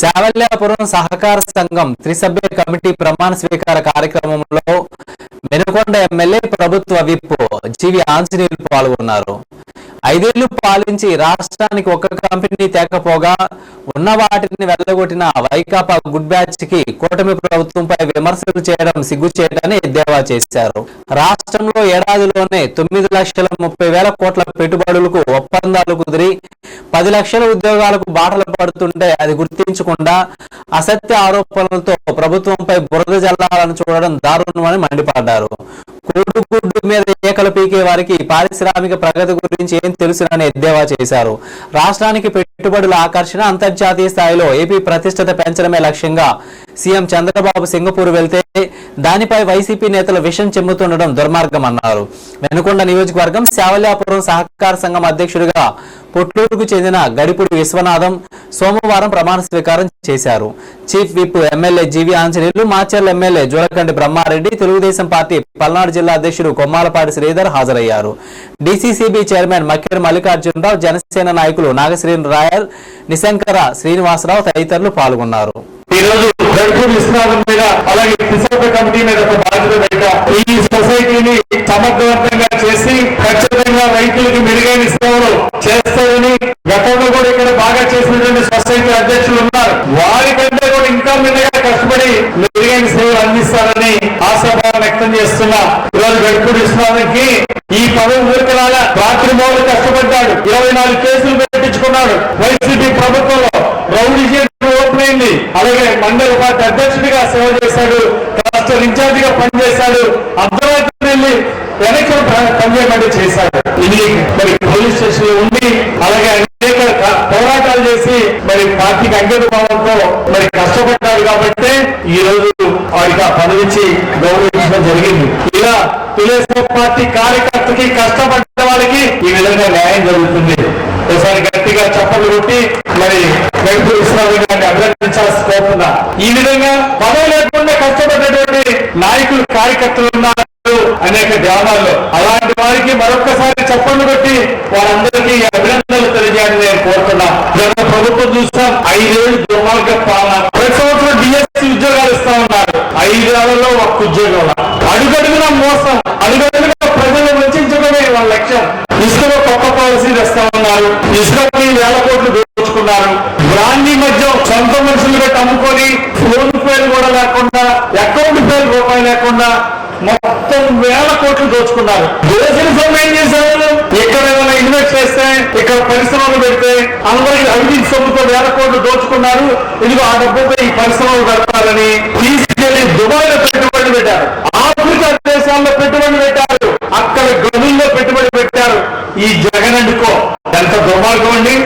శావల్యాపురం సహకార సంఘం త్రిసభ్య కమిటీ ప్రమాణ స్వీకార కార్యక్రమంలో మెనుకొండ ఎమ్మెల్యే ప్రభుత్వ విప్ జీవి ఆంజనేయులు పాల్గొన్నారు. ఐదేళ్ళు పాలించి రాష్ట్రానికి ఒక్క కంపెనీ తేకపోగా ఉన్న వాటిని వెళ్ళగొట్టిన వైకాపా గుడ్ బ్యాచ్కి కూటమి ప్రభుత్వంపై విమర్శలు చేయడం సిగ్గు సిగ్గుచేటని ఎద్దేవా చేశారు. రాష్ట్రంలో ఏడాదిలోనే తొమ్మిది లక్షల ముప్పై వేల కోట్ల పెట్టుబడులకు ఒప్పందాలు కుదిరి పది లక్షల ఉద్యోగాలకు బాటలు పడుతుంటే అది గుర్తించకుండా అసత్య ఆరోపణలతో ప్రభుత్వంపై బురద జల్లాలని చూడడం దారుణమని మండిపడ్డారు. కోడుగుడ్డు మీద ఏకలు పీకే వారికి పారిశ్రామిక ప్రగతి గురించి ఏం తెలుసునని ఎద్దేవా చేశారు. రాష్ట్రానికి పెట్టుబడుల ఆకర్షణ అంతర్జాతీయ స్థాయిలో ఏపీ ప్రతిష్టత పెంచడమే లక్ష్యంగా సీఎం చంద్రబాబు సింగపూర్ వెళ్తే దానిపై వైసీపీ నేతలు విషం చెమ్ముతుండడం దుర్మార్గం అన్నారు వెనుకొండ నియోజకవర్గం శావల్యాపురం సహకార సంఘం అధ్యక్షుడిగా పుట్లూరుకు చెందిన గడిపుడి విశ్వనాథం సోమవారం ప్రమాణ స్వీకారం చేశారు. Chief whip MLA GV Anjaneyulu Macherla MLA Jolakandi Brahma Reddy Telugu Desam party Palnadu జిల్లా అధ్యక్షుడు కొమ్మాలపాటి శ్రీధర్ హాజరయ్యారు. డీసీసీబీ చైర్మన్ మక్కిరి మల్లికార్జునరావు జనసేన నాయకులు నాగశ్రీని రాయల్ నిశంకర శ్రీనివాసరావు తదితరులు పాల్గొన్నారు. ఈ రోజు గడ్పూర్ విశ్వనాథం మీద అలాగే విశాఖ కమిటీ మీద ఒక బాధ్యత పెట్ట ఈ సొసైటీని సమర్థవంతంగా చేసి ఖచ్చితంగా రైతులకు మెరుగైన సేవలు చేస్తారని గతంలో కూడా ఇక్కడ బాగా చేసినటువంటి సొసైటీ అధ్యక్షులు ఉన్నారు వారికంటే కూడా ఇంకా మెరుగైన కష్టపడి మెరుగైన సేవలు అందిస్తారని ఆశాభావం వ్యక్తం చేస్తున్నా ఈరోజు గడ్పూర్ విశ్వనాథంకి ఈ పదవి ఊరికరాల రాత్రి మౌలు కష్టపడ్డాడు ఇరవై నాలుగు కేసులు పెట్టించుకున్నాడు వైసీపీ ప్రభుత్వంలో రౌడీ చేయడం అలాగే మండల పార్టీ అధ్యక్షుడిగా సేవ చేశాడు క్లస్టర్ ఇన్ఛార్జిగా పనిచేశాడు అర్ధరాత్రి వెళ్ళి వెనక్కి ప- పనిచేయమని చేశాడు. ఇది మరి పోలీస్ స్టేషన్లో ఉండి అలాగే అనేక పోరాటాలు చేసి మరి పార్టీకి అంకిత భావంతో మరి కష్టపడ్డాడు కాబట్టి ఈ రోజు వారికి ఆ పదవిచ్చి గౌరవించడం జరిగింది. ఇలా తెలుగుదేశం పార్టీ కార్యకర్తకి కష్టపడ్డ వాళ్ళకి ఈ విధంగా న్యాయం జరుగుతుంది. ఒకసారి గట్టిగా చప్పట్లు కొట్టి మరి వెంకట విశ్వనాథ్ గారిని అభినందించాల్సి కోరుతున్నా ఈ విధంగా పదవి లేకుండా కష్టపడ్డటువంటి నాయకులు కార్యకర్తలు ఉన్నారు అనేక గ్రామాల్లో. అలాంటి వారికి మరొకసారి చప్పట్లు కొట్టి వారందరికీ అభినందనలు తెలియజేయాలని నేను కోరుతున్నా. గత ప్రభుత్వం చూస్తాం ఐదేళ్ళు దుర్మార్గ పాలన. ప్రతి సంవత్సరం డిఎస్సి ఉద్యోగాలు ఇస్తా ఉన్నారు. ఐదేళ్ళలో ఒక్క ఉద్యోగం అడుగడుగున మోసం అడుగడుగున ప్రజలను వంచడమే వాళ్ళ లక్ష్యం. ఇసుకలో కొత్త పాలసీ తెస్తా ఉన్నారు. ఇసుకకి వేల కోట్లు దోచుకున్నారు. సొంత మనుషులు పెట్టి అమ్ముకొని ఫోన్ పేరు కూడా లేకుండా అకౌంట్ పేరు రూపాయి లేకుండా మొత్తం వేల కోట్లు దోచుకున్నారు. దోచిన సొమ్ము ఏం చేశారు? ఇక్కడ ఏమైనా ఇన్వెస్ట్ చేస్తే ఇక్కడ పరిశ్రమలు పెడితే అందరికి అవినీతి సొమ్ముతో వేల కోట్లు దోచుకున్నారు. ఇదిగో ఆ డబ్బుతో ఈ పరిశ్రమలు పెడతారని తీసుకెళ్ళి దుబాయ్లో పెట్టుబడి పెట్టారు. ఆఫ్రికా దేశాల్లో పెట్టుబడి పెట్టారు. అక్కడ గనుల్లో పెట్టుబడి పెట్టారు. ఈ జగన్ అండుకో ఎంత దుర్మార్గం అండి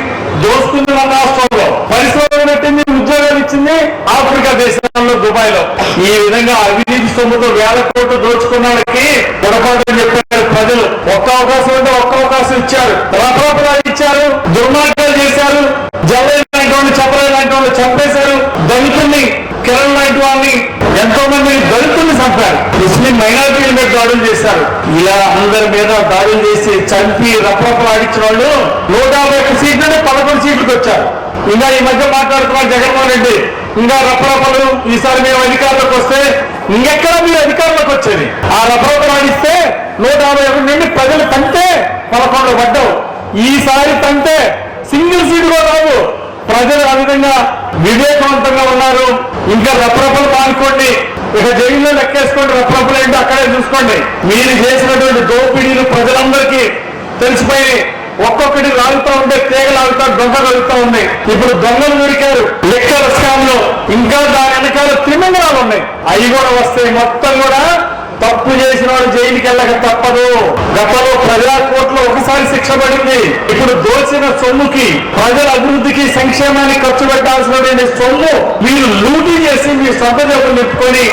దోసుకుంది మన రాష్ట్రంలో పరిశ్రమలు పెట్టింది ఉద్యోగాలు ఇచ్చింది ఆఫ్రికా దేశాల్లో దుబాయ్లో ఈ విధంగా అవినీతి సొమ్ముతో వేల కోట్లు దోచుకున్న వాళ్ళకి పొరపాటు అని చెప్పారు ప్రజలు. ఒక్క అవకాశం అంటే ఒక్క అవకాశం ఇచ్చారు. రకరకాలు ఇచ్చారు. దుర్మార్గాలు చేశారు. జవహర్ వాళ్ళు చెప్పలే లాంటి వాళ్ళు చంపేశారు. దళితుల్ని కిరణ్ లాంటి వాళ్ళని ఎంతో మంది దళితుల్ని చంపారు. ముస్లిం మైనారిటీల మీద దాడులు చేశారు. ఇలా అందరి మీద దాడులు చేసి చంపి రప్పరప్పలు ఆడించిన వాళ్ళు నూట యాభై ఒక్క సీట్లనే పదకొండు సీట్లకు వచ్చారు. ఇంకా ఈ మధ్య మాట్లాడుతున్నారు జగన్మోహన్ రెడ్డి ఇంకా రప్పరప్పలు ఈసారి మేము అధికారంలోకి వస్తే ఇంకెక్కడ మీరు అధికారంలోకి వచ్చేది? ఆ రప్పరప్పలు ఆడిస్తే నూట యాభై ఒకటి నుండి ప్రజలు తంటే పదకొండు పడ్డావు. ఈసారి తంటే సింగిల్ సీట్ కూడా రావు. ప్రజలు ఆ విధంగా వివేకవంతంగా ఉన్నారు. ఇంకా రప్రపలు పాల్కోండి ఇక జైల్లో లెక్కేసుకోండి. రప్రపలు ఏంటో అక్కడే చూసుకోండి. మీరు చేసినటువంటి దోపిడీలు ప్రజలందరికీ తెలిసిపోయి ఒక్కొక్కటి లాగుతా ఉంటే తీగలు లాగుతా దొంగ కలుగుతా ఉన్నాయి ఇప్పుడు దొంగలు దొరికారు. లెక్కల స్కామ్లో ఇంకా దాని వెనకాల తిమింగళాలు ఉన్నాయి. అవి కూడా వస్తాయి మొత్తం కూడా తప్పు చేసిన వాడు జైలుకి వెళ్ళక తప్పదు. గతంలో ప్రజా కోర్టులో ఒకసారి శిక్ష పడింది. ఇప్పుడు దోచిన సొమ్ముకి ప్రజల అభివృద్ధికి సంక్షేమానికి ఖర్చు పెట్టాల్సినటువంటి సొమ్ము మీరు లూటీ చేసి మీ సొంత జబ్బులు నింపుకొని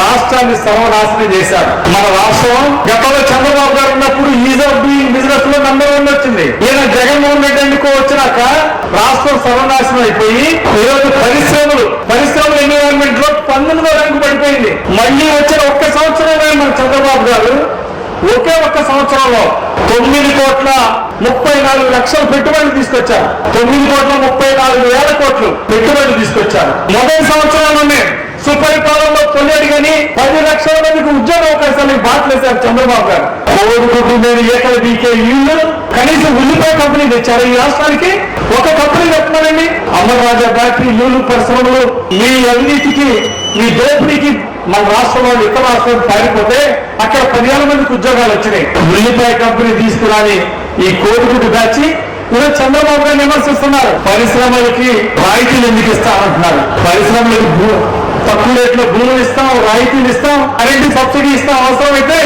రాష్ట్రాన్ని సర్వనాశనం చేశారు. మన రాష్ట్రం గతంలో చంద్రబాబు గారు ఉన్నప్పుడు ఈజ్ ఆఫ్ డూయింగ్ బిజినెస్లో నంబర్ వన్ వచ్చింది. ఈయన జగన్మోహన్ రెడ్డి ఎన్నుకో వచ్చినాక రాష్ట్రం సర్వనాశనం అయిపోయి ఈరోజు పరిశ్రమలు పంతొమ్మిదో ర్యాంకు పడిపోయింది. మళ్ళీ వచ్చిన ఒక్క సంవత్సరమే మన చంద్రబాబు గారు? ఒకే ఒక్క సంవత్సరంలో తొమ్మిది కోట్ల ముప్పై నాలుగు లక్షల పెట్టుబడి తీసుకొచ్చారు. తొమ్మిది కోట్ల ముప్పై నాలుగు వేల కోట్లు పెట్టుబడి తీసుకొచ్చారు. మొదటి సంవత్సరంలోనే సుపరిపాలనలో తొలి కానీ పది లక్షల మందికి ఉద్యోగ అవకాశాలు బాట్లేశారు చంద్రబాబు గారు. కోరుకుంటూ నేను ఏకల బీకే ఇల్లు? కనీసం ఉల్లిపాయ కంపెనీ తెచ్చారు ఈ రాష్ట్రానికి? ఒక కంపెనీ పెట్టమనండి. అమరరాజా బ్యాటరీ లూలు పరిశ్రమలు మీ అవినీతికి మీ దోపిడీకి మన రాష్ట్రంలో ఇతర రాష్ట్రం పారిపోతే అక్కడ పదివేల మందికి ఉద్యోగాలు వచ్చినాయి. ఉల్లిపాయ కంపెనీ తీసుకురాని ఈ కోడిగుడ్డు దాచి ఇలా చంద్రబాబు గారు విమర్శిస్తున్నారు. పరిశ్రమలకి రాయితీలు ఎందుకు ఇస్తామంటున్నారు పరిశ్రమలకు తక్కువ రేట్లో భూములు ఇస్తాం రాయితీలు ఇస్తాం కరెంటు సబ్సిడీ ఇస్తాం అవసరమైతే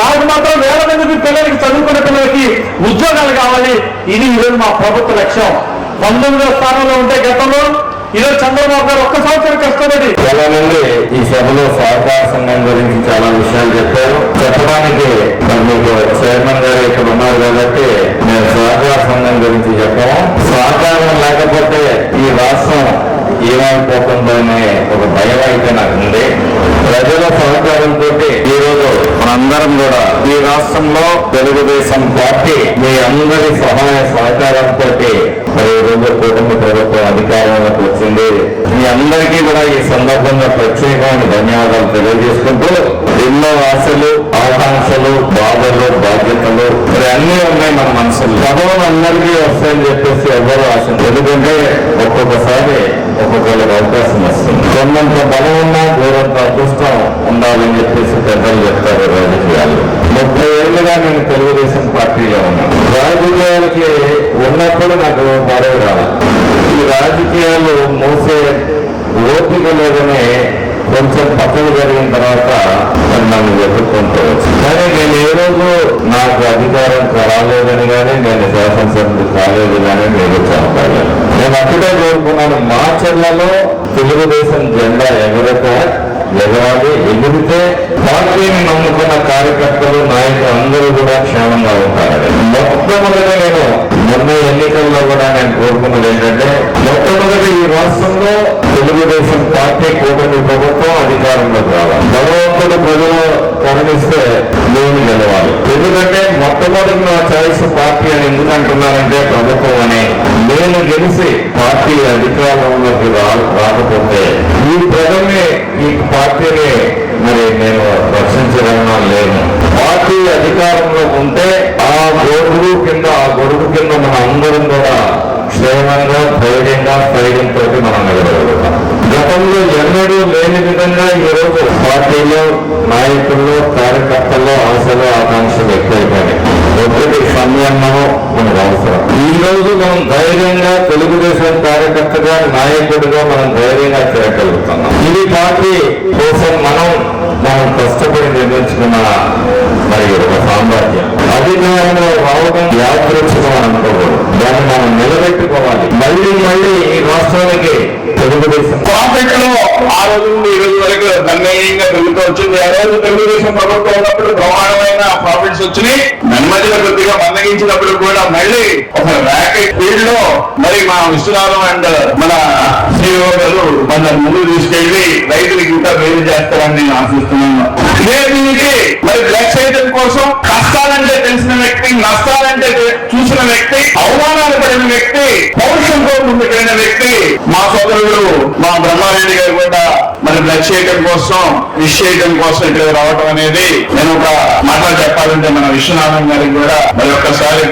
నాకు మాత్రం వేల మంది పిల్లలకి చదువుకున్న పిల్లలకి ఉద్యోగాలు కావాలి. ఇది ఈరోజు మా ప్రభుత్వ లక్ష్యం. పంతొమ్మిదో స్థానంలో ఉంటే గతంలో ఈరోజు చంద్రబాబు గారు ఒక్క సంవత్సరం కష్టపడి చాలా మంది ఈ సభలో సహకార సంఘం గురించి చాలా విషయాలు చెప్పారు. చెప్పడానికి మరి మీకు చైర్మన్ గారు ఇక్కడ ఉన్నారు కాబట్టి మేము సహకార సంఘం గురించి చెప్పాము సహకారం లేకపోతే ఈ రాష్ట్రం ఏమైపోతుందో అనే ఒక భయం అయితే నాకు ఉంది ప్రజల సహకారంతో ఈ రోజు మనందరం కూడా ఈ రాష్ట్రంలో తెలుగుదేశం పార్టీ మీ అందరి సహాయ సహకారంతో మరి ఈ రోజు ప్రభుత్వం అధికారంలోకి వచ్చింది. మీ అందరికీ కూడా ఈ సందర్భంగా ప్రత్యేకమైన ధన్యవాదాలు తెలియజేసుకుంటూ ఎన్నో ఆశలు ఆకాంక్షలు బాధలు బాధ్యతలు మరి అన్నీ ఉన్నాయి మన మనసులో. పదవులు అందరికీ వస్తాయని చెప్పేసి ఎవరు ఆశ ఎందుకంటే ఒక్కొక్కసారి ఒక్కొక్కరికి అవకాశం వస్తుంది. కొండంత బలం ఉన్నా దూరంత అదృష్టం ఉండాలని చెప్పేసి పెద్దలు చెప్తారు రాజకీయాలు ముప్పై ఏళ్ళుగా నేను తెలుగుదేశం పార్టీలో ఉన్నాను. రాజకీయాలకి ఉన్నప్పుడు నాకు పదవి రావాలి. ఈ రాజకీయాలు మోసే ఓపిక లేదనే కొంచెం పక్కన జరిగిన తర్వాత మరి నన్ను ఎదుర్కొంటవచ్చు కానీ నేను ఏ రోజు నాకు అధికారం రాలేదని కానీ నేను శాసనసభ్యుడు కాలేదు కానీ నేను చెప్పలేదు నేను అప్పుడే కోరుకున్నాను మా చెల్లలో తెలుగుదేశం జెండా ఎగరక ఎగరాలి ఎదిగితే పార్టీని నమ్ముకున్న కార్యకర్తలు నాయకులు అందరూ కూడా క్షేమంగా ఉంటారు. మొట్టమొదటి నేను మొన్న ఎన్నికల్లో కూడా నేను కోరుకున్నది ఏంటంటే మొట్టమొదటి ఈ రాష్ట్రంలో తెలుగుదేశం పార్టీ కూటమి ప్రభుత్వం అధికారంలోకి రావాలి. భగవంతుడు ప్రజలు కరుణిస్తే నేను గెలవాలి. ఎందుకంటే మొట్టమొదటి నా చాయిస్ పార్టీ అని ఎందుకు అంటున్నారంటే ప్రభుత్వం అని నేను గెలిచి పార్టీ అధికారంలోకి రాకపోతే ఈ ప్రజలే ఈ పార్టీని మరి నేను రక్షించగలనా లేను. పార్టీ అధికారంలో ఉంటే ఆ గొడుగు కింద ఆ గొడుగు కింద మన అందరం కూడా క్షేమంగా ధైర్యంగా స్థైర్యంతో మనం నిలబడగలుగుతాం. గత లేని విధంగా ఈ రోజు పార్టీలో నాయకుల్లో కార్యకర్తల్లో ఆశలు ఆకాంక్షలు ఎక్కువైపోయాయి. ఒకటి సంయమనం మనకు అవసరం. ఈ రోజు మనం ధైర్యంగా తెలుగుదేశం కార్యకర్తగా నాయకుడిగా మనం ధైర్యంగా చేయగలుగుతున్నాం ఇది పార్టీ కోసం మనం మనం కష్టపడి నిర్మించుకున్న మరి ఒక సామ్రాజ్యం అధికారంలో రావడం యాదృచ్ఛికం అనుకోకూడదు. దాన్ని మనం నిలబెట్టుకోవాలి. మళ్ళీ మళ్ళీ ఈ రాష్ట్రానికి తెలుగుదేశం. ప్రాఫిట్లో ఆ రోజు నుండి ఈ రోజు వరకు గణనీయంగా పెరుగుతూ వచ్చింది. ఆ రోజు తెలుగుదేశం ప్రభుత్వం ఉన్నప్పుడు బ్రహ్మాండమైన ప్రాఫిట్స్ వచ్చినాయి. నెమ్మదిగా కొద్దిగా మందగించినప్పుడు కూడా మళ్ళీ ఒక ర్యాకెట్ ఫీల్డ్లో మరి మా విశ్వనాథం అండ్ మన సిఇఓ గారు మన ముందు తీసుకెళ్ళి రైతులకు ఇంకా మేలు చేస్తారని నేను ఆశిస్తున్నాను. దీనికి మరి బ్లడ్ చేయడం కోసం కష్టాలంటే తెలిసిన వ్యక్తి నష్టాలంటే చూసిన వ్యక్తి అవమానాలు పడిన వ్యక్తి పౌరుషంతో ముందుకెళ్ళిన వ్యక్తి మా సోదరుడు మా బ్రహ్మారెడ్డి గారు కూడా మరి బ్లడ్ చేయడం కోసం విష్ చేయడం కోసం ఇక్కడ రావడం అనేది నేను ఒక మాట చెప్పాలంటే మన విశ్వనాథం గారికి కూడా మరి ఒక్కసారి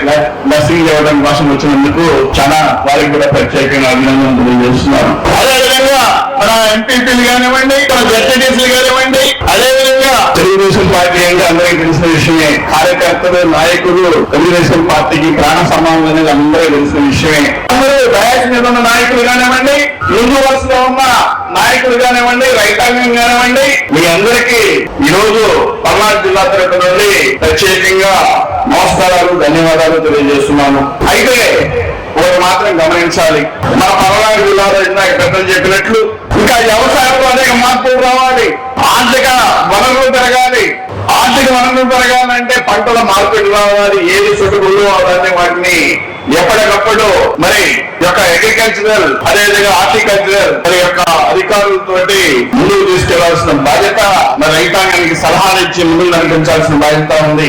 బ్లెస్సింగ్ ఇవ్వడం కోసం వచ్చినందుకు చాలా వారికి కూడా ప్రత్యేకంగా అభినందనలు తెలియజేస్తున్నాను. అదేవిధంగా మన ఎంపీపీలు కానివ్వండి మన జడ్పీటీసీలు కానివ్వండి అదే పార్టీ అంటే అందరికీ తెలిసిన విషయమే. కార్యకర్తలు నాయకులు తెలుగుదేశం పార్టీకి ప్రాణ సమానం అనేది అందరికీ తెలిసిన విషయమే. అందరూ దయాసి మీద ఉన్న నాయకులు కానివ్వండి యూనివర్స్లో ఉన్న నాయకులు కానివ్వండి రైతాంగం కానివ్వండి మీ అందరికీ ఈ రోజు పల్నాడు జిల్లా తరపు నుండి ప్రత్యేకంగా నమస్కారాలు ధన్యవాదాలు తెలియజేస్తున్నాను అయితే ఒకటి మాత్రం గమనించాలి. మన పల్నాడు జిల్లాలో ఇందాక పెద్దలు చెప్పినట్లు ఇంకా వ్యవసాయంలో అనేక మార్పులు రావాలి. ఆర్థిక వనరులు పెరగాలి. ఆర్థిక వనరులు పెరగాలంటే పంటల మార్కెట్ రావాలి. ఏది సుటుకులు అవన్నీ వాటిని ఎప్పటికప్పుడు మరి యొక్క అగ్రికల్చరల్ అదేవిధంగా హార్టికల్చరల్ మరి యొక్క అధికారులతోటి ముందుకు తీసుకెళ్ళాల్సిన బాధ్యత మరి రైతాంగానికి సలహాలు ఇచ్చి ముందుకు నడిపించాల్సిన బాధ్యత ఉంది.